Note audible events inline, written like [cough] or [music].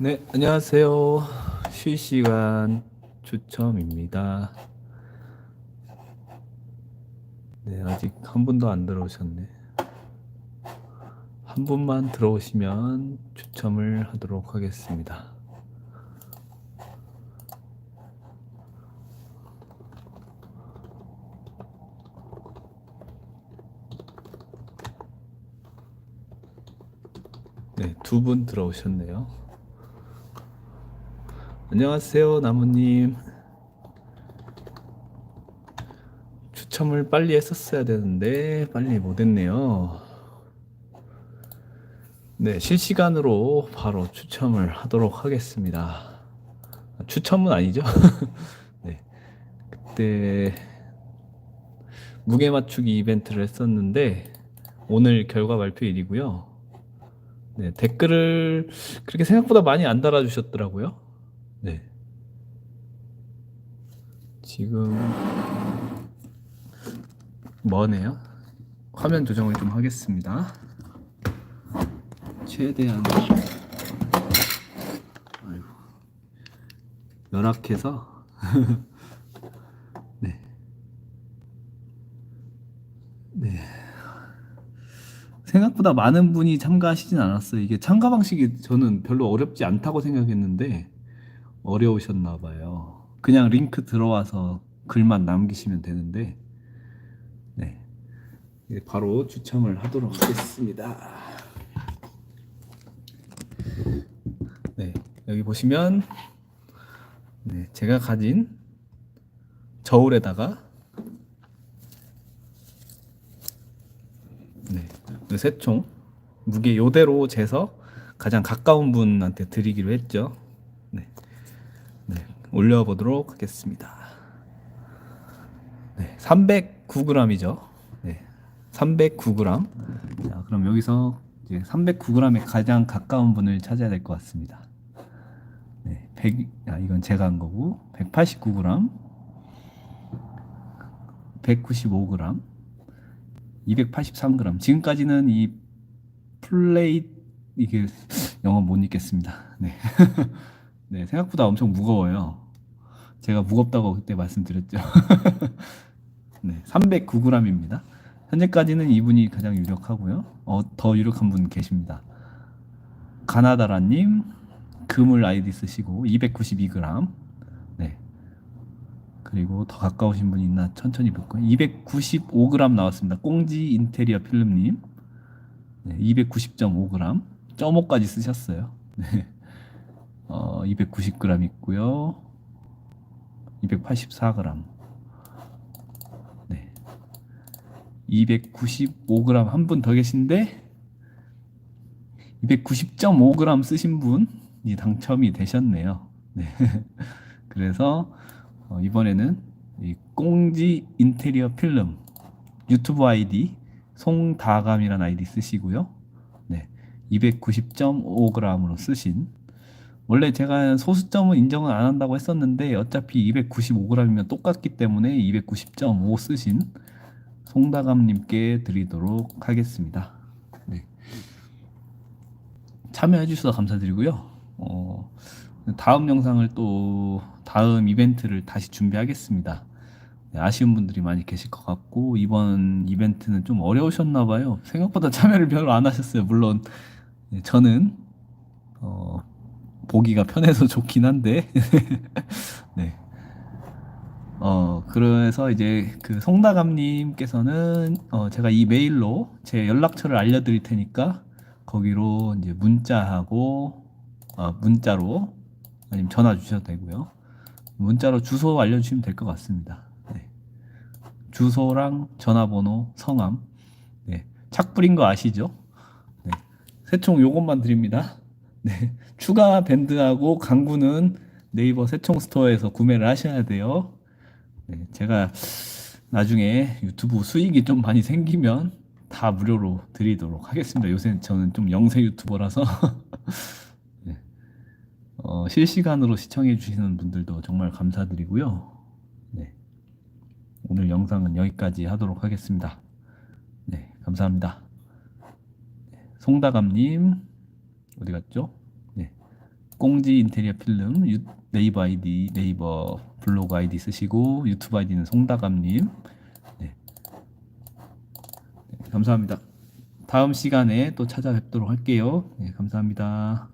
네, 안녕하세요. 실시간 추첨입니다. 네, 아직 한 분도 안 들어오셨네. 한 분만 들어오시면 추첨을 하도록 하겠습니다. 네, 두 분 들어오셨네요. 안녕하세요, 나무님. 추첨을 빨리 했었어야 되는데 빨리 못했네요. 네, 실시간으로 바로 추첨을 하도록 하겠습니다. 아, 추첨은 아니죠? [laughs] 네, 그때 무게 맞추기 이벤트를 했었는데 오늘 결과 발표일이고요. 네, 댓글을 그렇게 생각보다 많이 안 달아주셨더라고요. 네. 지금 뭐네요? 화면 조정을 좀 하겠습니다. 최대한 아이고 열악해서 [laughs] 네. 네. 생각보다 많은 분이 참가하시진 않았어요. 이게 참가 방식이 저는 별로 어렵지 않다고 생각했는데 어려우셨나 봐요. 그냥 링크 들어와서 글만 남기시면 되는데 네. 바로 추첨을 하도록 하겠습니다. 네. 여기 보시면 네, 제가 가진 저울에다가 네, 그 새총 무게 요대로 재서 가장 가까운 분한테 드리기로 했죠. 올려보도록 하겠습니다. 네, 309g이죠. 네, 309g. 자, 그럼 여기서 이제 309g에 가장 가까운 분을 찾아야 될 것 같습니다. 네, 100, 아, 이건 제가 한 거고, 189g, 195g, 283g. 지금까지는 이 플레이 이게 영어 못 읽겠습니다. 네. [laughs] 네, 생각보다 엄청 무거워요. 제가 무겁다고 그때 말씀드렸죠. [laughs] 네, 309g입니다. 현재까지는 이분이 가장 유력하고요. 어, 더 유력한 분 계십니다. 가나다라님 금을 아이디 쓰시고 292g. 네. 그리고 더 가까우신 분이 있나 천천히 볼까요? 295g 나왔습니다. 꽁지 인테리어 필름님 네, 290.5g 0.5까지 쓰셨어요. 네. 어, 290g 있고요. 284g 네. 295g 한 분 더 계신데 290.5g 쓰신 분이 당첨이 되셨네요. 네. [laughs] 그래서 어, 이번에는 이 꽁지 인테리어 필름 유튜브 아이디 송다감이라는 아이디 쓰시고요. 네, 290.5g으로 쓰신 원래 제가 소수점은 인정은 안 한다고 했었는데 어차피 295g이면 똑같기 때문에 290.5 쓰신 송다감님께 드리도록 하겠습니다. 네. 참여해 주셔서 감사드리고요. 어, 다음 영상을 또 다음 이벤트를 다시 준비하겠습니다. 네, 아쉬운 분들이 많이 계실 것 같고 이번 이벤트는 좀 어려우셨나 봐요. 생각보다 참여를 별로 안 하셨어요. 물론 네, 저는 어, 보기가 편해서 [laughs] 좋긴 한데 [laughs] 네. 어 그래서 이제 그 송다감님께서는 어 제가 이 메일로 제 연락처를 알려드릴 테니까 거기로 이제 문자하고 어 문자로 아니면 전화 주셔도 되고요. 문자로 주소 알려주시면 될 것 같습니다. 네. 주소랑 전화번호, 성함, 네. 착불인 거 아시죠? 네. 새총 요것만 드립니다. 네. 추가 밴드하고 강구는 네이버 새총 스토어에서 구매를 하셔야 돼요. 네. 제가 나중에 유튜브 수익이 좀 많이 생기면 다 무료로 드리도록 하겠습니다. 요새 저는 좀 영세 유튜버라서 [laughs] 네. 어, 실시간으로 시청해 주시는 분들도 정말 감사드리고요. 네. 오늘 영상은 여기까지 하도록 하겠습니다. 네, 감사합니다. 송다감님 어디 갔죠? 네, 꽁지 인테리어 필름 유- 네이버 아이디 네이버 블로그 아이디 쓰시고 유튜브 아이디는 송다감님 네. 네, 감사합니다. 다음 시간에 또 찾아뵙도록 할게요. 네, 감사합니다.